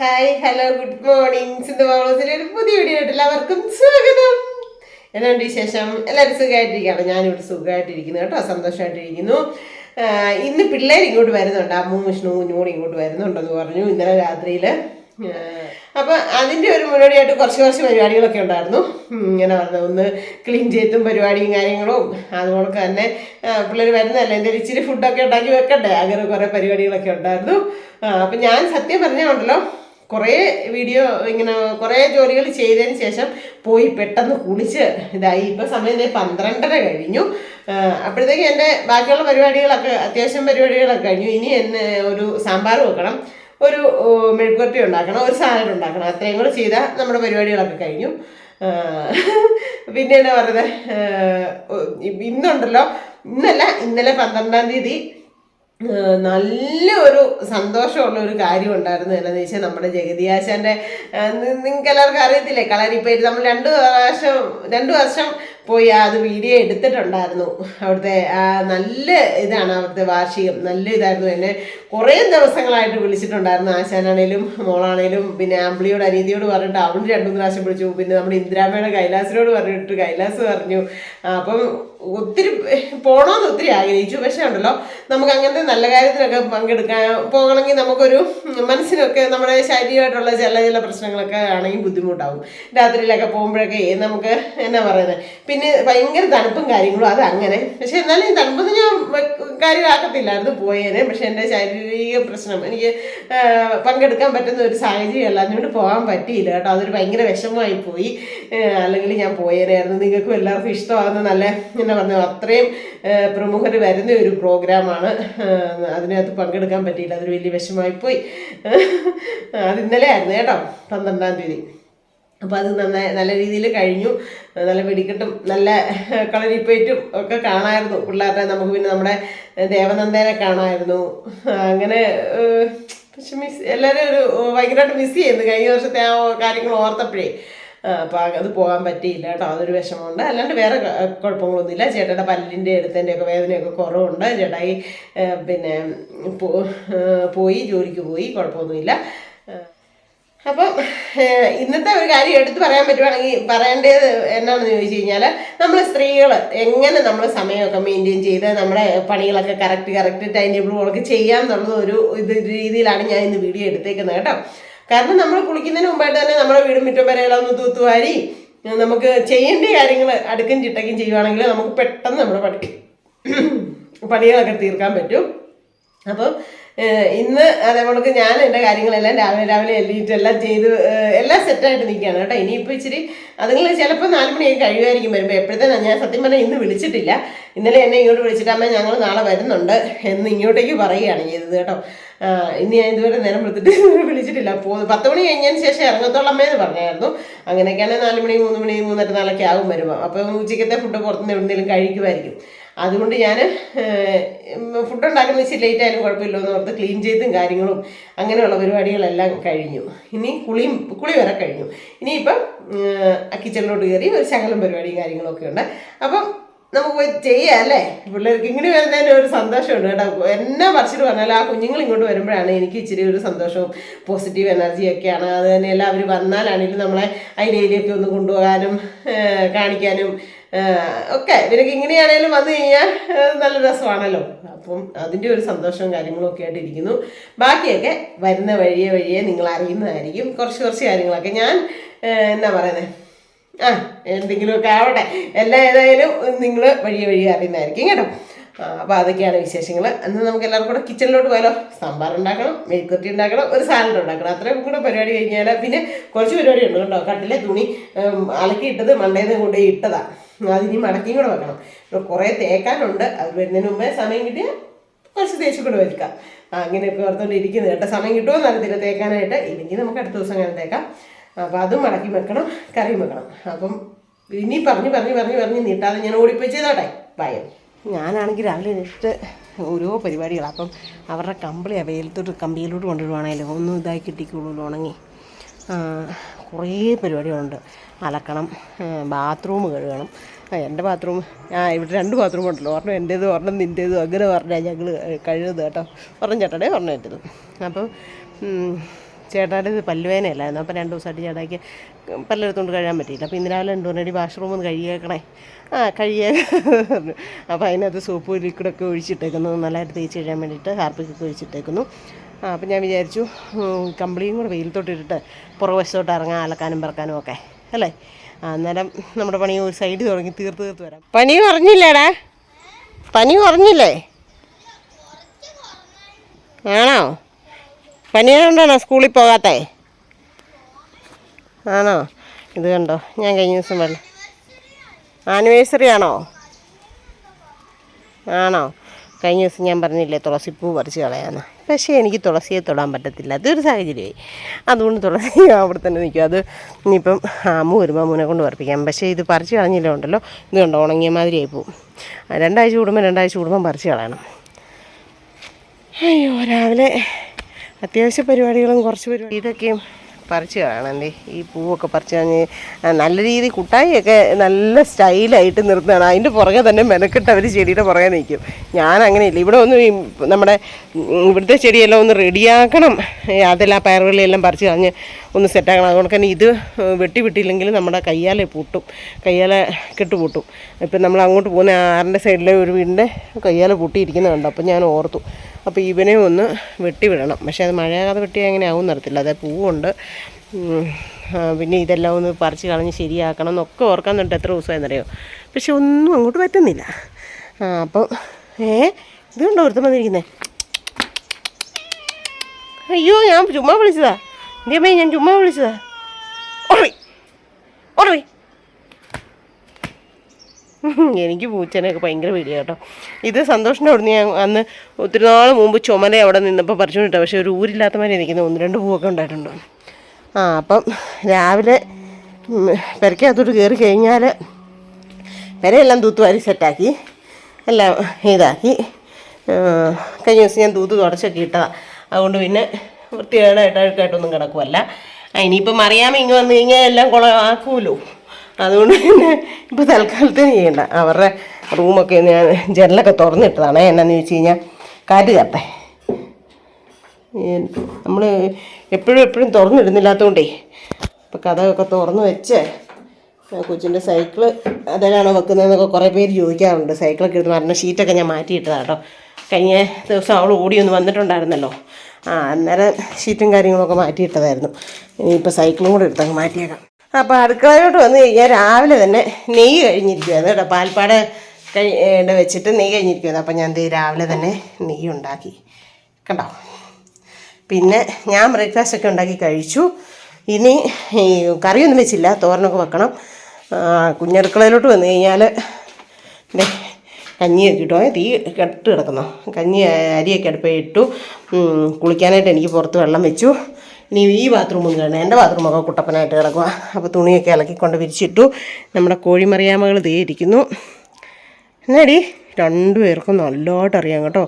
Hi hello good morning Sindhu ഒരു പുതിയ video ആയിട്ട് എല്ലാവർക്കും സ്വാഗതം. എന്നാണ്ട് വിശേഷം? എല്ലാവരും സുഖമായിട്ടിരിക്കുകയാണ്. ഞാനിവിടെ സുഖമായിട്ടിരിക്കുന്നു കേട്ടോ സന്തോഷമായിട്ടിരിക്കുന്നു. ഇന്ന് പിള്ളേർ ഇങ്ങോട്ട് വരുന്നുണ്ട്. അമ്മും വിഷ്ണു കുഞ്ഞുകൂടി ഇങ്ങോട്ട് വരുന്നുണ്ടെന്ന് പറഞ്ഞു ഇന്നലെ രാത്രിയിൽ അപ്പം അതിന്റെ ഒരു മുന്നോടിയായിട്ട് കുറച്ച് കുറച്ച് പരിപാടികളൊക്കെ ഉണ്ടായിരുന്നു. ഇങ്ങനെ പറഞ്ഞു ഒന്ന് ക്ലീൻ ചെയ്തും പരിപാടിയും കാര്യങ്ങളും. അതുപോലെ തന്നെ പിള്ളേർ വരുന്നതല്ലേ? എന്തെങ്കിലും ഇച്ചിരി ഫുഡൊക്കെ ഉണ്ടാക്കി വെക്കണ്ടേ? അങ്ങനെ കുറേ പരിപാടികളൊക്കെ ഉണ്ടായിരുന്നു. അപ്പം ഞാൻ സത്യം പറഞ്ഞുണ്ടല്ലോ കുറേ വീഡിയോ ഇങ്ങനെ കുറേ ജോലികൾ ചെയ്തതിന് ശേഷം പോയി പെട്ടെന്ന് കുളിച്ച് ഇതായി. ഇപ്പോൾ സമയം പന്ത്രണ്ടര കഴിഞ്ഞു. അപ്പോഴത്തേക്ക് എന്റെ ബാക്കിയുള്ള പരിപാടികളൊക്കെ അത്യാവശ്യം പരിപാടികളൊക്കെ കഴിഞ്ഞു. ഇനി എന്നെ ഒരു സാമ്പാർ വെക്കണം ഒരു മെഴുക്കുവരട്ടി ഉണ്ടാക്കണം ഒരു സാലഡ് ഉണ്ടാക്കണം. അത്രയും കൂടെ ചെയ്താൽ നമ്മുടെ പരിപാടികളൊക്കെ കഴിഞ്ഞു. പിന്നെ എന്താ പറയുന്നത് ഇന്നുണ്ടല്ലോ. ഇന്നല്ല ഇന്നലെ പന്ത്രണ്ടാം തീയതി നല്ല ഒരു സന്തോഷമുള്ള ഒരു കാര്യം ഉണ്ടായിരുന്നു എന്നു വെച്ചാൽ നമ്മുടെ ജഗതിയാശാന്റെ നിങ്ങൾക്ക് എല്ലാവർക്കും അറിയത്തില്ലേ? കളരിപ്പേര്. നമ്മൾ രണ്ട് വർഷം രണ്ട് വർഷം പോയി അത് വീഡിയോ എടുത്തിട്ടുണ്ടായിരുന്നു. അവിടുത്തെ നല്ല ഇതാണ് അവിടുത്തെ വാർഷികം. നല്ല ഇതായിരുന്നു. എന്നെ കുറേ ദിവസങ്ങളായിട്ട് വിളിച്ചിട്ടുണ്ടായിരുന്നു. ആശാനാണേലും മോളാണേലും പിന്നെ ആംബ്ലിയോട് അനീതിയോട് പറഞ്ഞിട്ട് അവൾ രണ്ടു പ്രാവശ്യം വിളിച്ചു. പിന്നെ നമ്മുടെ ഇന്ദിരാമ്മയുടെ കൈലാസിനോട് പറഞ്ഞിട്ട് കൈലാസ് പറഞ്ഞു. അപ്പം ഒത്തിരി പോകണമെന്ന് ഒത്തിരി ആഗ്രഹിച്ചു. പക്ഷേ ഉണ്ടല്ലോ നമുക്ക് അങ്ങനത്തെ നല്ല കാര്യത്തിനൊക്കെ പങ്കെടുക്കാൻ പോകണമെങ്കിൽ നമുക്കൊരു മനസ്സിനൊക്കെ നമ്മുടെ ശാരീരികമായിട്ടുള്ള ചില ചില പ്രശ്നങ്ങളൊക്കെ ആണെങ്കിൽ ബുദ്ധിമുട്ടാവും. രാത്രിയിലൊക്കെ പോകുമ്പോഴൊക്കെ നമുക്ക് എന്നാ പറയുന്നത് പിന്നെ ഭയങ്കര തണുപ്പും കാര്യങ്ങളും അത് അങ്ങനെ. പക്ഷെ എന്നാലും ഈ തണുപ്പൊന്നും ഞാൻ കാര്യമാക്കത്തില്ലായിരുന്നു പോയേനെ. പക്ഷെ എന്റെ ശാരീരിക പ്രശ്നം എനിക്ക് പങ്കെടുക്കാൻ പറ്റുന്ന ഒരു സാഹചര്യം അതുകൊണ്ട് പോകാൻ പറ്റിയില്ല കേട്ടോ. അതൊരു ഭയങ്കര വിഷമമായി പോയി. അല്ലെങ്കിൽ ഞാൻ പോയേനായിരുന്നു. നിങ്ങൾക്കും എല്ലാവർക്കും ഇഷ്ടമാകുന്ന നല്ല എന്നെ പറഞ്ഞു അത്രയും പ്രമുഖർ വരുന്ന ഒരു പ്രോഗ്രാമാണ്. അതിനകത്ത് പങ്കെടുക്കാൻ പറ്റിയില്ല. അതൊരു വലിയ വിഷമമായി പോയി. അത് ഇന്നലെ ആയിരുന്നു കേട്ടോ. പന്ത്രണ്ടാം തീയതി. അപ്പോൾ അത് നന്നായി നല്ല രീതിയിൽ കഴിഞ്ഞു. നല്ല വെടിക്കെട്ടും നല്ല കളരിപ്പേറ്റും ഒക്കെ കാണാമായിരുന്നു പിള്ളേരുടെ നമുക്ക് പിന്നെ നമ്മുടെ ദേവനന്ദേനെ കാണാമായിരുന്നു അങ്ങനെ പക്ഷെ മിസ് എല്ലാവരും ഒരു ഭയങ്കരമായിട്ട് മിസ് ചെയ്യുന്നു. കഴിഞ്ഞ വർഷത്തെ ആ കാര്യങ്ങൾ ഓർത്തപ്പോഴേ. അപ്പോൾ അത് പോകാൻ പറ്റിയില്ല കേട്ടോ. അതൊരു വിഷമമുണ്ട്. അല്ലാണ്ട് വേറെ കുഴപ്പങ്ങളൊന്നുമില്ല. ചേട്ടയുടെ പല്ലിന്റെ എടുത്തതിന്റെ ഒക്കെ വേദനയൊക്കെ കുറവുണ്ട്. ചേട്ടായി പിന്നെ പോയി ജോലിക്ക് പോയി. കുഴപ്പമൊന്നുമില്ല. അപ്പം ഇന്നത്തെ ഒരു കാര്യം എടുത്തു പറയാൻ പറ്റുവാണെങ്കിൽ പറയേണ്ടത് എന്നാണെന്ന് ചോദിച്ചു കഴിഞ്ഞാൽ നമ്മൾ സ്ത്രീകൾ എങ്ങനെ നമ്മൾ സമയമൊക്കെ മെയിന്റെയിൻ ചെയ്ത് നമ്മുടെ പണികളൊക്കെ കറക്റ്റ് കറക്റ്റ് ടൈം ടേബിൾ ചെയ്യാം എന്നുള്ള ഒരു ഇത് രീതിയിലാണ് ഞാൻ ഇന്ന് വീഡിയോ എടുത്തേക്കുന്നത് കേട്ടോ. കാരണം നമ്മൾ കുളിക്കുന്നതിന് മുമ്പായിട്ട് തന്നെ നമ്മുടെ വീടും മുറ്റം വരെയുള്ള ഒന്ന് തൂത്തുവാരി നമുക്ക് ചെയ്യേണ്ട കാര്യങ്ങൾ അടുക്കും ചിട്ടക്കും ചെയ്യുവാണെങ്കിൽ നമുക്ക് പെട്ടെന്ന് നമ്മുടെ പണി പണികളൊക്കെ തീർക്കാൻ പറ്റും. അപ്പം ഇന്ന് അതേപോലെ ഞാൻ എന്റെ കാര്യങ്ങളെല്ലാം രാവിലെ രാവിലെ എല്ലാം എല്ലാം ചെയ്ത് എല്ലാം സെറ്റായിട്ട് നിൽക്കുകയാണ് കേട്ടോ. ഇനിയിപ്പോൾ ഇച്ചിരി അതുങ്ങൾ ചിലപ്പോൾ നാല് മണിയൊക്കെ കഴിയുമായിരിക്കും വരുമ്പോൾ എപ്പോഴത്തേനാണ് ഞാൻ സത്യം പറഞ്ഞാൽ ഇന്ന് വിളിച്ചിട്ടില്ല. ഇന്നലെ എന്നെ ഇങ്ങോട്ട് വിളിച്ചിട്ട് അമ്മ ഞങ്ങൾ നാളെ വരുന്നുണ്ട് എന്ന് ഇങ്ങോട്ടേക്ക് പറയുകയാണ് ചെയ്തത് കേട്ടോ. ഇനി ഞാൻ ഇതുവരെ നേരം വിളിച്ചിട്ട് വിളിച്ചിട്ടില്ല. പോ പത്ത് മണി കഴിഞ്ഞതിന് ശേഷം ഇറങ്ങത്തോളം അമ്മയെന്ന് പറഞ്ഞായിരുന്നു. അങ്ങനെയൊക്കെയാണെങ്കിൽ നാല് മണി മൂന്ന് മണി മൂന്നര നാളൊക്കെ ആകും വരുമ്പോൾ അപ്പോൾ ഉച്ചക്കത്തെ ഫുഡ് പുറത്തുനിന്ന് എവിടെയെങ്കിലും കഴിക്കുമായിരിക്കും. അതുകൊണ്ട് ഞാൻ ഫുഡ് ഉണ്ടാക്കുന്ന ഇച്ചിരി ലേറ്റ് ആയാലും കുഴപ്പമില്ലെന്ന് ഓർത്ത് ക്ലീൻ ചെയ്തും കാര്യങ്ങളും അങ്ങനെയുള്ള പരിപാടികളെല്ലാം കഴിഞ്ഞു. ഇനി കുളിയും കുളി വരെ കഴിഞ്ഞു. ഇനിയിപ്പം കിച്ചണിലോട്ട് കയറി ഒരു ശകലം പരിപാടിയും കാര്യങ്ങളൊക്കെ ഉണ്ട്. അപ്പം നമുക്ക് പോയി ചെയ്യാം അല്ലേ? പിള്ളേർക്ക് ഇങ്ങനെ വരുന്നതിന് ഒരു സന്തോഷമുണ്ട് കേട്ടോ. എന്നെ പറിച്ചിട്ട് പറഞ്ഞാലും ആ കുഞ്ഞുങ്ങൾ ഇങ്ങോട്ട് വരുമ്പോഴാണ് എനിക്ക് ഇച്ചിരി ഒരു സന്തോഷവും പോസിറ്റീവ് എനർജിയൊക്കെയാണ് അത് തന്നെയല്ല അവർ വന്നാലാണെങ്കിലും നമ്മളെ അതിലേരിയൊക്കെ ഒന്ന് കൊണ്ടുപോകാനും കാണിക്കാനും ഒക്കെ നിനക്ക് ഇങ്ങനെയാണേലും വന്നു കഴിഞ്ഞാൽ നല്ല രസമാണല്ലോ. അപ്പം അതിന്റെ ഒരു സന്തോഷവും കാര്യങ്ങളും ഒക്കെ ആയിട്ട് ഇരിക്കുന്നു. ബാക്കിയൊക്കെ വരുന്ന വഴിയെ വഴിയെ നിങ്ങൾ അറിയുന്നതായിരിക്കും. കുറച്ച് കുറച്ച് കാര്യങ്ങളൊക്കെ. ഞാൻ എന്നാ പറയുന്നത് ആ എന്തെങ്കിലുമൊക്കെ ആവട്ടെ. എല്ലാം ഏതായാലും നിങ്ങൾ വഴിയെ വഴിയെ അറിയുന്നതായിരിക്കും കേട്ടോ. അപ്പോൾ അതൊക്കെയാണ് വിശേഷങ്ങൾ അന്ന് നമുക്ക് എല്ലാവർക്കും കൂടെ കിച്ചണിലോട്ട് പോയാലോ? സാമ്പാർ ഉണ്ടാക്കണം മെഴുക്കുത്തി ഉണ്ടാക്കണം ഒരു സാലഡ് ഉണ്ടാക്കണം അത്രയും കൂടെ പരിപാടി കഴിഞ്ഞാൽ പിന്നെ കുറച്ച് പരിപാടി ഉണ്ട് കേട്ടോ. കട്ടിലെ തുണി അലക്കിയിട്ടത് മണ്ടേന്ന് കൊണ്ടുപോയി ഇട്ടതാ. അതിനി മടക്കിയും കൂടെ വെക്കണം. കുറേ തേക്കാനുണ്ട്. അത് വരുന്നതിന് മുമ്പേ സമയം കിട്ടിയാൽ കുറച്ച് തേച്ച് കൂടെ വെക്കാം. ആ, അങ്ങനെയൊക്കെ ഓർത്തുകൊണ്ടിരിക്കുന്നത് കേട്ടോ. സമയം കിട്ടുമോ എന്നറിയത്തില്ല തേക്കാനായിട്ട് ഇല്ലെങ്കിൽ നമുക്ക് അടുത്ത ദിവസം അങ്ങനെ തേക്കാം. അപ്പോൾ അതും മടക്കി വെക്കണം കറിയും വെക്കണം. അപ്പം ഇനി പറഞ്ഞ് പറഞ്ഞ് പറഞ്ഞ് പറഞ്ഞ് നീട്ടാതെ ഞാൻ ഓടിപ്പോയി ചെയ്തോട്ടെ? ഭയം ഞാനാണെങ്കിൽ രാവിലെ എണീറ്റ് ഓരോ പരിപാടികളാണ് അപ്പം അവരുടെ കമ്പിളി വെയിലത്തോട്ട് കമ്പിയിലോട്ട് കൊണ്ടുവരുവാണെങ്കിലും ഒന്നും ഇതായി കിട്ടിക്കുള്ളൂ ഉണങ്ങി. കുറേ പരിപാടികളുണ്ട്. അലക്കണം ബാത്റൂം കഴുകണം. എന്റെ ബാത്റൂം ആ ഇവിടെ രണ്ട് ബാത്റൂം ഉണ്ടല്ലോ. ഒരെണ്ണം എന്റേത് ഒരെണ്ണം നിന്റേതും. അങ്ങനെ പറഞ്ഞാൽ ഞങ്ങൾ കഴുകുന്നത് കേട്ടോ. ഒരെണ്ണം ചേട്ടടെ ഒരെണ്ണം എന്റേത്. അപ്പം ചേട്ടാന്റെ ഇത് പല്ലുവേനയല്ലായിരുന്നു അപ്പം രണ്ട് ദിവസമായിട്ട് ചേട്ടായിക്ക് പല്ലെടുത്തുകൊണ്ട് കഴിയാൻ പറ്റിയില്ല. അപ്പോൾ ഇന്ന് രാവിലെ രണ്ടു മണി വാഷ്റൂമിൽ നിന്ന് കഴുകിയേക്കണേ. ആ കഴുകിയേ അപ്പോൾ അതിനകത്ത് സോപ്പ് ലിക്വിഡൊക്കെ ഒഴിച്ചിട്ടേക്കുന്നു. നല്ലതായിട്ട് തേച്ച് കഴിയാൻ വേണ്ടിയിട്ട് ഹാർപ്പിക്കൊക്കെ ഒഴിച്ചിട്ടേക്കുന്നു. അപ്പം ഞാൻ വിചാരിച്ചു കമ്പിളിയും കൂടെ വെയിലത്തോട്ടിട്ടിട്ട് പുറവശത്തോട്ട് ഇറങ്ങാൻ അലക്കാനും പറക്കാനും ഒക്കെ. അല്ലേ? അന്നേരം നമ്മുടെ പണി ഒരു സൈഡ് തുടങ്ങി തീർത്ത് തീർത്ത് വരാം. പനി കുറഞ്ഞില്ലേടാ? പനി കുറഞ്ഞില്ലേ? ആണോ? പനിയായോണ്ടാണോ സ്കൂളിൽ പോകാത്തേ? ആണോ? ഇത് കണ്ടോ? ഞാൻ കഴിഞ്ഞ ദിവസം വെള്ളം ആനിവേഴ്സറി ആണോ? ആണോ? കഴിഞ്ഞ ദിവസം ഞാൻ പറഞ്ഞില്ലേ തുളസിപ്പൂ പറിച്ച് കളയാന്ന്. പക്ഷേ എനിക്ക് തുളസിയെ തൊടാൻ പറ്റത്തില്ല. അതൊരു സാഹചര്യമായി. അതുകൊണ്ട് തുളസി അവിടെ തന്നെ നിൽക്കും. അത് ഇനിയിപ്പം അമ്മ വരുമ്പോൾ അമ്മൂനെ കൊണ്ട് പറപ്പിക്കാം. പക്ഷേ ഇത് പറിച്ച് കളഞ്ഞില്ല ഉണ്ടല്ലോ? ഇത് കണ്ടോ? ഉണങ്ങിയ മാതിരിയായി പോവും. രണ്ടാഴ്ച കൂടുമ്പോൾ രണ്ടാഴ്ച കൂടുമ്പം പറിച്ച് കളയണം. അയ്യോ രാവിലെ അത്യാവശ്യ പരിപാടികളും കുറച്ച് പരിപാടി ഇതൊക്കെയും പറിച്ച് കാണണ്ടേ ഈ പൂവൊക്കെ പറിച്ച് കഴിഞ്ഞ് നല്ല രീതിയിൽ കുട്ടായിയൊക്കെ നല്ല സ്റ്റൈലായിട്ട് നിർത്തുകയാണ് അതിന്റെ പുറകെ തന്നെ മെനക്കെട്ട് അവർ ചെടിയുടെ പുറകെ നിൽക്കും. ഞാൻ അങ്ങനെയില്ല ഇവിടെ ഒന്ന് നമ്മുടെ ഇവിടുത്തെ ചെടിയെല്ലാം ഒന്ന് റെഡിയാക്കണം അതെല്ലാം പയറുകളിലെല്ലാം പറിച്ച് കളഞ്ഞ് ഒന്ന് സെറ്റാക്കണം. അതുകൊണ്ട് തന്നെ ഇത് വെട്ടി വിട്ടില്ലെങ്കിൽ നമ്മുടെ കയ്യാലെ പൂട്ടും. കയ്യാലെ കെട്ടുപൂട്ടും. ഇപ്പം നമ്മൾ അങ്ങോട്ട് പോകുന്ന ആറിന്റെ സൈഡിലെ ഒരു വീടിന്റെ കയ്യാലെ പൂട്ടിയിരിക്കുന്നത് കണ്ടു? അപ്പോൾ ഞാൻ ഓർത്തു. അപ്പോൾ ഇവനെ ഒന്ന് വെട്ടി വിടണം. പക്ഷേ അത് മഴയാകാതെ വെട്ടിയാൽ അങ്ങനെ ആവും നിറത്തില്ല അതായത് പൂവുണ്ട്. പിന്നെ ഇതെല്ലാം ഒന്ന് പറിച്ച് കളഞ്ഞ് ശരിയാക്കണം എന്നൊക്കെ ഓർക്കാൻ തൊട്ട് എത്ര ദിവസമായെന്നറിയോ? പക്ഷെ ഒന്നും അങ്ങോട്ട് പറ്റുന്നില്ല. ആ അപ്പം ഏ ഇതുകൊണ്ടോ ഒരുത്തം വന്നിരിക്കുന്നത് അയ്യോ ഞാൻ ചുമ്മാ വിളിച്ചതാ. എന്റെ അമ്മേ ഞാൻ ചുമ്മാ വിളിച്ചതാ ഓടി ഓടി എനിക്ക് പൂച്ചനെയൊക്കെ ഭയങ്കര പേടിയാണ് കേട്ടോ. ഇത് സന്തോഷിന്റെ അവിടുന്ന് ഞാൻ അന്ന് ഒത്തിരി നാൾ മുമ്പ് ചുമല അവിടെ നിന്നപ്പോൾ പറിച്ചുകൊണ്ടിട്ടാ പക്ഷേ ഒരു ഊരില്ലാത്ത മാതിരി നിൽക്കുന്നത് ഒന്ന് രണ്ട് പൂവൊക്കെ ഉണ്ടായിട്ടുണ്ട്. ആ അപ്പം രാവിലെ പെരക്കകത്തോട്ട് കയറി കഴിഞ്ഞാൽ പെരയെല്ലാം തൂത്തുവാരി സെറ്റാക്കി. എല്ലാം ഇതാക്കി. കഴിഞ്ഞ ദിവസം ഞാൻ തൂത്ത് തുടച്ചൊക്കെ ഇട്ടതാണ് അതുകൊണ്ട് പിന്നെ വൃത്തികേടായിട്ട് അഴുക്കായിട്ടൊന്നും കിടക്കുമല്ല ഇനിയിപ്പം മറിയാമ ഇങ്ങ് വന്നു കഴിഞ്ഞാൽ എല്ലാം കുളമാക്കുമല്ലോ അതുകൊണ്ട് പിന്നെ ഇപ്പോൾ തൽക്കാലത്തിന് ചെയ്യണ്ട. അവരുടെ റൂമൊക്കെ ഞാൻ ജനലൊക്കെ തുറന്നിട്ടതാണ്. എന്നാന്ന് ചോദിച്ചു കഴിഞ്ഞാൽ കാറ്റ് കത്തേ. നമ്മൾ എപ്പോഴും എപ്പോഴും തുറന്നിടുന്നില്ലാത്തതുകൊണ്ടേ ഇപ്പോൾ കഥയൊക്കെ തുറന്ന് വെച്ച് കൊച്ചിന്റെ സൈക്കിൾ അതിലാണോ വെക്കുന്നതെന്നൊക്കെ കുറേ പേര് ചോദിക്കാറുണ്ട്. സൈക്കിളൊക്കെ എടുത്ത് പറഞ്ഞ ഷീറ്റൊക്കെ ഞാൻ മാറ്റിയിട്ടതാണ് കേട്ടോ. കഴിഞ്ഞ ദിവസം അവൾ ഓടി ഒന്ന് വന്നിട്ടുണ്ടായിരുന്നല്ലോ. ആ അന്നേരം ഷീറ്റും കാര്യങ്ങളൊക്കെ മാറ്റിയിട്ടതായിരുന്നു. ഇനിയിപ്പോൾ സൈക്കിളും കൂടെ എടുത്തങ്ങ് മാറ്റിയേക്കാം. അപ്പോൾ അടുക്കളയിലോട്ട് വന്ന് കഴിഞ്ഞാൽ രാവിലെ തന്നെ നെയ്യ് കഴിഞ്ഞിരിക്കുകയാണ് കേട്ടോ. പാൽപ്പാട് കഴിണ്ട് വെച്ചിട്ട് നെയ്യ് കഴിഞ്ഞിരിക്കുകയാണ് അപ്പോൾ ഞാൻ രാവിലെ തന്നെ നെയ്യ് ഉണ്ടാക്കി. കണ്ടോ? പിന്നെ ഞാൻ ബ്രേക്ക്ഫാസ്റ്റ് ഒക്കെ ഉണ്ടാക്കി കഴിച്ചു. ഇനി കറിയൊന്നും വെച്ചില്ല. തോരനൊക്കെ വെക്കണം. കുഞ്ഞടുക്കളയിലോട്ട് വന്നു കഴിഞ്ഞാൽ കഞ്ഞിയൊക്കെ ഇട്ടു. തീ കെട്ട് കിടക്കുന്നു. കഞ്ഞി അരിയൊക്കെ അടുപ്പേ ഇട്ടു. കുളിക്കാനായിട്ട് എനിക്ക് പുറത്ത് വെള്ളം വെച്ചു. ഇനി ഈ ബാത്റൂമും കാണണം എന്റെ ബാത്റൂമൊക്കെ കുട്ടപ്പനായിട്ട് കിടക്കുക അപ്പോൾ തുണിയൊക്കെ ഇളക്കിക്കൊണ്ട് വിരിച്ചിട്ടു. നമ്മുടെ കോഴിമറിയാമകൾ തീയിരിക്കുന്നു എന്നാടി? രണ്ടുപേർക്കും നല്ലതായിട്ട് അറിയാം കേട്ടോ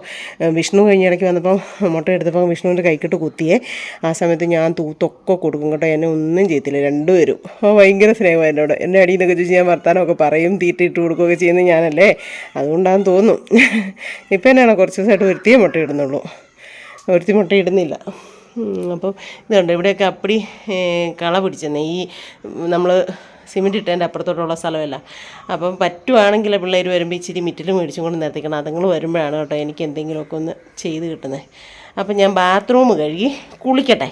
വിഷ്ണു കഴിഞ്ഞ ഇടയ്ക്ക് വന്നപ്പോൾ മുട്ട എടുത്തപ്പോൾ വിഷ്ണുവിന്റെ കൈക്കിട്ട് കുത്തിയേ. ആ സമയത്ത് ഞാൻ തൂത്തൊക്കെ കൊടുക്കും കേട്ടോ. എന്നെ ഒന്നും ചെയ്യത്തില്ല. രണ്ടുപേരും. അപ്പോൾ ഭയങ്കര സ്നേഹം എന്നോട്. എന്റെ അടിയിൽ നിന്നൊക്കെ ചോദിച്ച് ഞാൻ വർത്താനമൊക്കെ പറയും തീറ്റ ഇട്ട് കൊടുക്കുകയൊക്കെ ചെയ്യുന്നത് ഞാനല്ലേ? അതുകൊണ്ടാന്ന് തോന്നും. ഇപ്പം എന്നാണ്? കുറച്ച് ദിവസമായിട്ട് ഒരുത്തിയേ മുട്ട ഇടുന്നുള്ളൂ. ഒരുത്തി മുട്ട ഇടുന്നില്ല. അപ്പം ഇതുണ്ട്. ഇവിടെയൊക്കെ അപ്പടി കള പിടിച്ചെന്നേ. ഈ നമ്മൾ സിമെന്റ് ഇട്ടതിന്റെ അപ്പുറത്തോട്ടുള്ള സ്ഥലമല്ല. അപ്പം പറ്റുവാണെങ്കിൽ പിള്ളേർ വരുമ്പോൾ ഇച്ചിരി മിറ്റിൽ മേടിച്ചും കൊണ്ട് നിർത്തിക്കണം. അതുങ്ങൾ വരുമ്പോഴാണ് കേട്ടോ എനിക്ക് എന്തെങ്കിലുമൊക്കെ ഒന്ന് ചെയ്ത് കിട്ടുന്നത് അപ്പം ഞാൻ ബാത്റൂം കഴുകി കുളിക്കട്ടെ.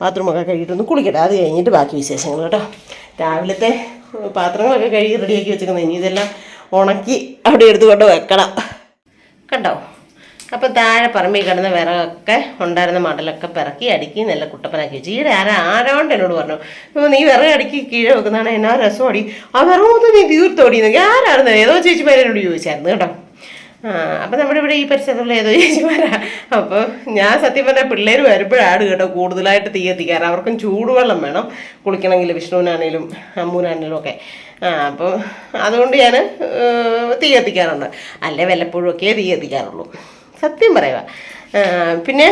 ബാത്റൂമൊക്കെ കഴുകിയിട്ടൊന്ന് കുളിക്കട്ടെ. അത് കഴിഞ്ഞിട്ട് ബാക്കി വിശേഷങ്ങൾ കേട്ടോ. രാവിലത്തെ പാത്രങ്ങളൊക്കെ കഴുകി റെഡിയാക്കി വെച്ചേക്കുന്നത് ഇനി ഇതെല്ലാം ഉണക്കി അവിടെ എടുത്തുകൊണ്ട് വെക്കണം. കണ്ടോ? അപ്പോൾ താഴെ പറമ്പിൽ കിടന്ന വിറകൊക്കെ ഉണ്ടായിരുന്ന മടലൊക്കെ പിറക്കി അടുക്കി നല്ല കുട്ടപ്പനാക്കി വെച്ചു. ഈടെ ആരാ ആരാണ്ട് എന്നോട് പറഞ്ഞു നീ വിറക് അടുക്കി കീഴെ വെക്കുന്നതാണ് എന്നാ രസമോടി ആ വിറകൊന്നും നീ തീർത്തോടി എന്നൊക്കെ ആരായിരുന്നു? ഏതോ ചേച്ചിമാരോട് ചോദിച്ചായിരുന്നു കേട്ടോ. അപ്പം നമ്മുടെ ഇവിടെ ഈ പരിസരത്തുള്ള ഏതോ ചേച്ചിമാരാ. അപ്പോൾ ഞാൻ സത്യം പറഞ്ഞാൽ പിള്ളേർ വരുമ്പോഴാണ് കേട്ടോ കൂടുതലായിട്ട് തീ എത്തിക്കാറ് അവർക്കും ചൂടുവെള്ളം വേണം കുളിക്കണമെങ്കിൽ വിഷ്ണുവിനാണേലും അമ്മൂനാണേലും ഒക്കെ. ആ അപ്പോൾ അതുകൊണ്ട് ഞാൻ തീ എത്തിക്കാറുണ്ട് അല്ലെ വല്ലപ്പോഴും ഒക്കെ തീ കത്തിക്കാറുള്ളൂ. സത്യം പറയുക പിന്നെ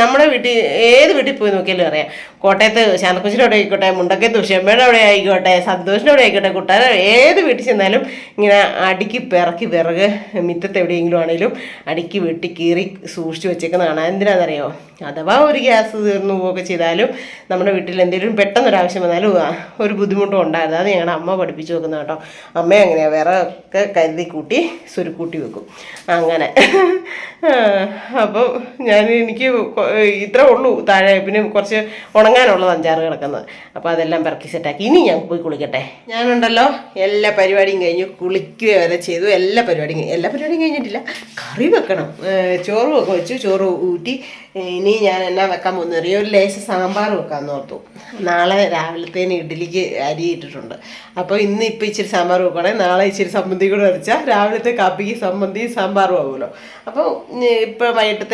നമ്മുടെ വീട്ടിൽ ഏത് വീട്ടിൽ പോയി നോക്കിയാലും അറിയാം. കോട്ടയത്ത് ശാന്തക്കുച്ചിന്റെ അവിടെ ആയിക്കോട്ടെ മുണ്ടക്കത്ത് ഉഷമ്മയുടെ അവിടെ ആയിക്കോട്ടെ സന്തോഷിന്റെ അവിടെ ആയിക്കോട്ടെ കുട്ടാര ഏത് വീട്ടിൽ ചെന്നാലും ഇങ്ങനെ അടുക്കി പിറക്കി വിറക് മിറ്റത്ത് എവിടെയെങ്കിലും ആണെങ്കിലും അടുക്കി വെട്ടി കീറി സൂക്ഷിച്ചു വെച്ചേക്കുന്ന കാണാം. എന്തിനാണെന്നറിയോ? അഥവാ ഒരു ഗ്യാസ് തീർന്നു പോവുകയൊക്കെ ചെയ്താലും നമ്മുടെ വീട്ടിൽ എന്തെങ്കിലും പെട്ടെന്നൊരു ആവശ്യം വന്നാലും ഒരു ബുദ്ധിമുട്ടും ഉണ്ടായിരുന്നു അത് ഞങ്ങളുടെ അമ്മ പഠിപ്പിച്ചു വെക്കുന്ന കേട്ടോ. അമ്മ അങ്ങനെയാണ് വിറകൊക്കെ കരുതി കൂട്ടി സുരുക്കൂട്ടി വെക്കും. അങ്ങനെ. അപ്പം ഞാൻ എനിക്ക് ഇത്ര ഉള്ളൂ. താഴെ പിന്നെ കുറച്ച് ഉണങ്ങാനുള്ളത് അഞ്ചാറ് കിടക്കുന്നത്. അപ്പോൾ അതെല്ലാം പെറക്കി സെറ്റാക്കി ഇനി ഞാൻ പോയി കുളിക്കട്ടെ. ഞാനുണ്ടല്ലോ. എല്ലാ പരിപാടിയും കഴിഞ്ഞു. കുളിക്കുക വരെ ചെയ്തു. എല്ലാ പരിപാടിയും എല്ലാ പരിപാടിയും കഴിഞ്ഞിട്ടില്ല. കറി വെക്കണം. ചോറ് ഒക്കെ വെച്ചു. ചോറ് ഊറ്റി. ഇനി ഞാൻ എന്നാ വെക്കാൻ പോകുന്നത് അറിയോ? ഒരു ലേശം സാമ്പാർ വെക്കാൻ ഓർത്തു. നാളെ രാവിലത്തേന് ഇഡ്ഡലിക്ക് അരി ഇട്ടിട്ടുണ്ട്. അപ്പോൾ ഇന്ന് ഇപ്പം ഇച്ചിരി സാമ്പാർ വെക്കണേ നാളെ ഇച്ചിരി സമ്മന്തി കൂടെ അരച്ചാൽ രാവിലത്തെ കാപ്പിക്ക് സമ്മന്തി സാമ്പാറും ആവുമല്ലോ. അപ്പോൾ ഇപ്പോൾ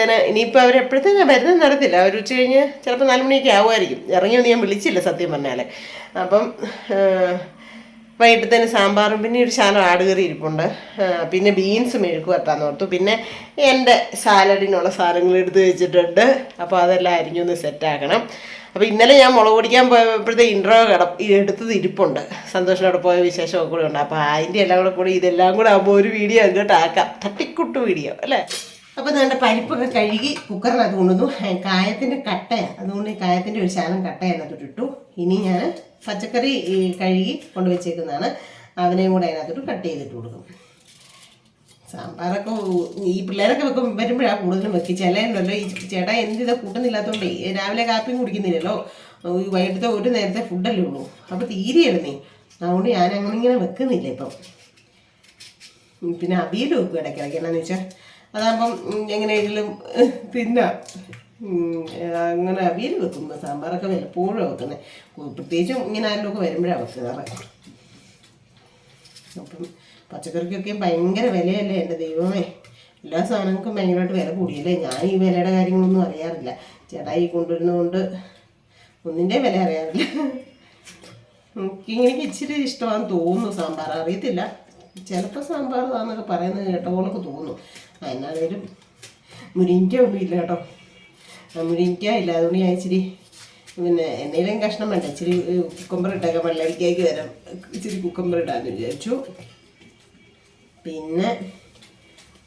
വൈകിട്ടത്തേന് ഇനിയിപ്പോൾ അവർ എപ്പോഴത്തേക്ക് വരുന്നത് നടത്തില്ല അവർ ഉച്ച കഴിഞ്ഞ് ചിലപ്പോൾ നാല് മണിയൊക്കെ ആവുമായിരിക്കും. ഇറങ്ങിയൊന്നും ഞാൻ വിളിച്ചില്ല സത്യം പറഞ്ഞാൽ അപ്പം വൈകിട്ടത്തേന് സാമ്പാറും പിന്നെ ഒരു ശാലം ആടുകറി ഇരിപ്പുണ്ട്. പിന്നെ ബീൻസ് മെഴുക്ക് വരട്ടാന്ന് ഓർത്തു. പിന്നെ എന്റെ സാലഡിനുള്ള സാധനങ്ങൾ എടുത്ത് വെച്ചിട്ടുണ്ട്. അപ്പോൾ അതെല്ലാം അരിഞ്ഞൊന്ന് സെറ്റാക്കണം. അപ്പോൾ ഇന്നലെ ഞാൻ മുളക് പൊടിക്കാൻ പോയപ്പോഴത്തെ ഇൻട്രോ കട എടുത്തത് ഇരിപ്പുണ്ട്. സന്തോഷനോട് പോയ വിശേഷമൊക്കെ കൂടെ ഉണ്ട്. അപ്പോൾ അതിന്റെ എല്ലാം കൂടെ കൂടി ഇതെല്ലാം കൂടെ ആകുമ്പോൾ ഒരു വീഡിയോ അങ്ങോട്ട് ആക്കാം. തട്ടിക്കുട്ട് വീഡിയോ അല്ലേ? അപ്പോൾ നല്ല പരിപ്പൊക്കെ കഴുകി കുക്കറിൽ അത് കൊണ്ടുവന്നു. കായത്തിന്റെ കട്ടയാണ് അതുകൊണ്ട് ഈ കായത്തിന്റെ ഒരു ശാലം കട്ട അതിനകത്തോട്ട് ഇട്ടു. ഇനി ഞാൻ പച്ചക്കറി കഴുകി കൊണ്ടുവച്ചേക്കുന്നതാണ് അതിനെയും കൂടെ അതിനകത്തോട്ട് കട്ട് ചെയ്തിട്ട് കൊടുക്കും. സാമ്പാറൊക്കെ ഈ പിള്ളേരൊക്കെ വെക്കും വരുമ്പോഴാണ് കൂടുതലും വെക്കി. ചിലയുണ്ടല്ലോ ഈ ചേട്ടാ എന്ത് ഇതാ കൂട്ടുന്നില്ലാത്തതുകൊണ്ടേ രാവിലെ കാപ്പിയും കുടിക്കുന്നില്ലല്ലോ. വൈകിട്ടത്തെ ഒരു നേരത്തെ ഫുഡല്ലേ ഉള്ളൂ. അപ്പോൾ തീരെയല്ല നീ അതുകൊണ്ട് ഞാൻ അങ്ങനെ ഇങ്ങനെ വെക്കുന്നില്ല ഇപ്പം. പിന്നെ അവിയൽ വെക്കും ഇടയ്ക്കിടയ്ക്ക്. എന്നാന്ന് വെച്ചാൽ അതാകുമ്പം എങ്ങനെയെങ്കിലും തിന്നാം അങ്ങനെ അവിയൽ വെക്കും സാമ്പാറൊക്കെ വല്ലപ്പോഴും വെക്കുന്നത് പ്രത്യേകിച്ചും ഇങ്ങനെ ആരെങ്കിലുമൊക്കെ വരുമ്പോഴാണ് വെക്കുന്നത് അപ്പം പച്ചക്കറിക്കൊക്കെ ഭയങ്കര വിലയല്ലേ എന്റെ ദൈവമേ. എല്ലാ സാധനങ്ങൾക്കും ഭയങ്കരമായിട്ട് വില കൂടിയല്ലേ? ഞാൻ ഈ വിലയുടെ കാര്യങ്ങളൊന്നും അറിയാറില്ല. ചേട്ടായി കൊണ്ടുവരുന്നതുകൊണ്ട് ഒന്നിന്റെ വില അറിയാറില്ല. എനിക്ക് എനിക്ക് ഇച്ചിരി ഇഷ്ടമാണെന്ന് തോന്നുന്നു സാമ്പാർ. അറിയത്തില്ല. ചിലപ്പോൾ സാമ്പാർ താന്നൊക്കെ പറയുന്നത് കേട്ട പോലൊക്കെ തോന്നുന്നു എന്നാണേലും മുരിങ്ക ഒന്നും ഇല്ല കേട്ടോ. മുരിങ്ക ഇല്ല അതുകൊണ്ട് ഞാൻ ഇച്ചിരി പിന്നെ എന്തെങ്കിലും കഷ്ണം വേണ്ട. ഇച്ചിരി കുക്കമ്പർ ഇട്ടേക്കാം വെള്ളരിക്കയ്ക്ക് തരാം. ഇച്ചിരി കുക്കമ്പർ ഇടാമെന്ന് വിചാരിച്ചു. പിന്നെ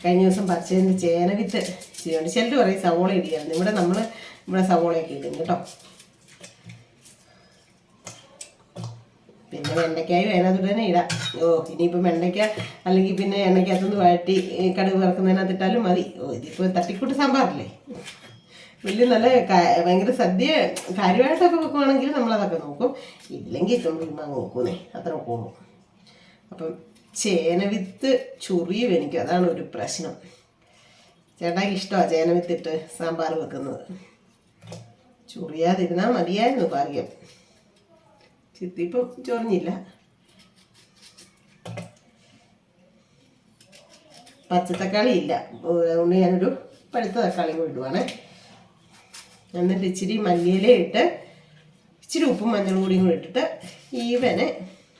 കഴിഞ്ഞ ദിവസം പച്ചേന്റെ ചേന വിത്ത്. ചെയ്യുന്നുണ്ട് ചിലർ പറയും സവോള ഇടിയായിരുന്നു. ഇവിടെ നമ്മൾ ഇവിടെ സവോളയൊക്കെ ഇടും കേട്ടോ. പിന്നെ വെണ്ടയ്ക്കായും അതിനകത്ത് തന്നെ ഇടാം. ഓ ഇനിയിപ്പം വെണ്ടയ്ക്ക അല്ലെങ്കിൽ പിന്നെ എണ്ണയ്ക്കകത്തുനിന്ന് വഴറ്റി കടുക് വറക്കുന്നതിനകത്ത് ഇട്ടാലും മതി. ഓ ഇതിപ്പോൾ തട്ടിക്കൂട്ട് സാമ്പാറല്ലേ? വലിയ നല്ല ഭയങ്കര സദ്യ കാര്യമായിട്ടൊക്കെ വെക്കുവാണെങ്കിൽ നമ്മളതൊക്കെ നോക്കും. ഇല്ലെങ്കിൽ ഇട്ടുകൊണ്ട് ചുമ്മാ നോക്കുന്നേ അത്ര പോകും അപ്പം ചേനവിത്ത് ചൊറിയും എനിക്ക്. അതാണ് ഒരു പ്രശ്നം. ചേട്ടാക്ക് ഇഷ്ടമാണ് ചേനവിത്തിട്ട് സാമ്പാർ വെക്കുന്നത്. ചൊറിയാതിരുന്നാൽ മതിയായിരുന്നു ഭാഗ്യം. ചിത്തിപ്പം ചൊറിഞ്ഞില്ല. പച്ചത്തക്കാളി ഇല്ല. അതുകൊണ്ട് ഞാനൊരു പഴുത്ത തക്കാളി ഇടുവാണ്. എന്നിട്ട് ഇച്ചിരി മല്ലിയില ഇട്ട് ഇച്ചിരി ഉപ്പും മഞ്ഞളും കൂടിയും കൂടി ഇട്ടിട്ട് ഈവനെ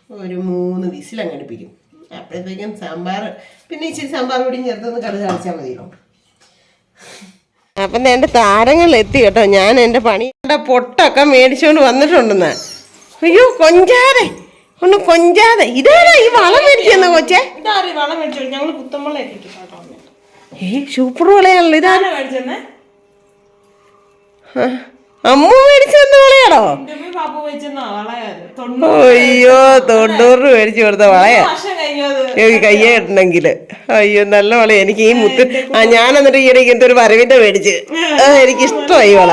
ഒരു മൂന്ന് വിസിൽ അങ്ങടിപ്പിക്കും അപ്പോഴത്തേക്കും സാമ്പാർ പിന്നെ ഇച്ചിരി സാമ്പാർ കൂടിയും ചേർത്തൊന്ന് കടുക് കാണിച്ചാൽ മതിയല്ലോ. അപ്പം എന്റെ താരങ്ങൾ എത്തി കേട്ടോ. ഞാൻ എന്റെ പണിയുടെ പൊട്ടൊക്കെ മേടിച്ചുകൊണ്ട് വന്നിട്ടുണ്ടെന്ന്. അയ്യോ കൊഞ്ചാതെ. ഒന്ന് കൊഞ്ചാതെ. ഇതാരാ ഈ വളം മേടിക്കുന്ന കൊച്ചേ? വളം മേടിച്ചോ ഏ സൂപ്പർ വളയാണല്ലോ ഇതാ. മേടിച്ചെന്നെ? അമ്മു വളയാണോ? മേടിച്ചെന്ന വളയത് തൊണ്ണൂറ് അയ്യോ തൊണ്ണൂറ് രൂപ മേടിച്ചു കൊടുത്ത വളയാ. വർഷം കഴിഞ്ഞു അത്. എനിക്ക് കയ്യെ കിട്ടണമെങ്കിൽ അയ്യോ നല്ല വള എനിക്ക് ഈ മുത്ത് ആ ഞാൻ എന്നിട്ട് ഈയിടെ ഇങ്ങനത്തെ ഒരു വരവിന്റെ മേടിച്ച്. എനിക്ക് ഇഷ്ടമായി വള.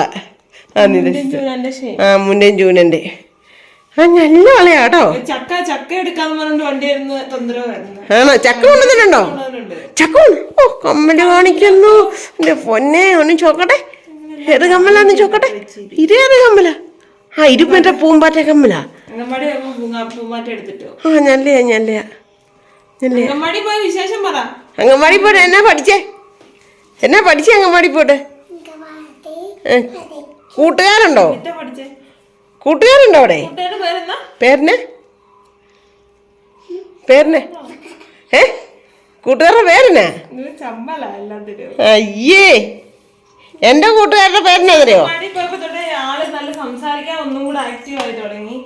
ആ മുന്നേം ജൂനന്റെ നല്ല വളയാട്ടോ ചക്ക ചക്ക എടുക്കാന്ന് പറഞ്ഞിട്ട് വണ്ടി ഇരുന്ന് തൊന്തരവ് ആണോ? ചക്ക കൊണ്ടുവന്നിട്ടുണ്ടോ? ചക്ക ഓ കമ്മൽ കാണിക്കുന്നു. എന്റെ പൊന്നെ ഒന്ന് ചോക്കട്ടെ. ഏത് കമ്മലാന്ന് ചോക്കട്ടെ? ഇതേത് കമ്മല? ആ ഇത് പൂമ്പാറ്റ കമ്മല. അങ്കമാടി പൂമാറ്റം എടുത്തിട്ടോ? ആ നല്ലയാ നല്ലയാ. അങ്ങൻവാടി പോട്ടെ എന്നാ പഠിച്ചേ? എന്നാ പഠിച്ചേ അങ്ങൻവാടി പോട്ടെ ഏ, കൂട്ടുകാരുണ്ടോ? പഠിച്ചേ. കൂട്ടുകാരുണ്ടോ അവിടെ? പേരിന്? പേരിന്? ഏ? കൂട്ടുകാരുടെ പേരിന്? അയ്യേ. എന്റെ കൂട്ടുകാരുടെ പേരിനെതിരെയോ നല്ല സംസാരിക്കാൻ ഒന്നും കൂടെ ആക്റ്റീവ് ആയി തുടങ്ങി.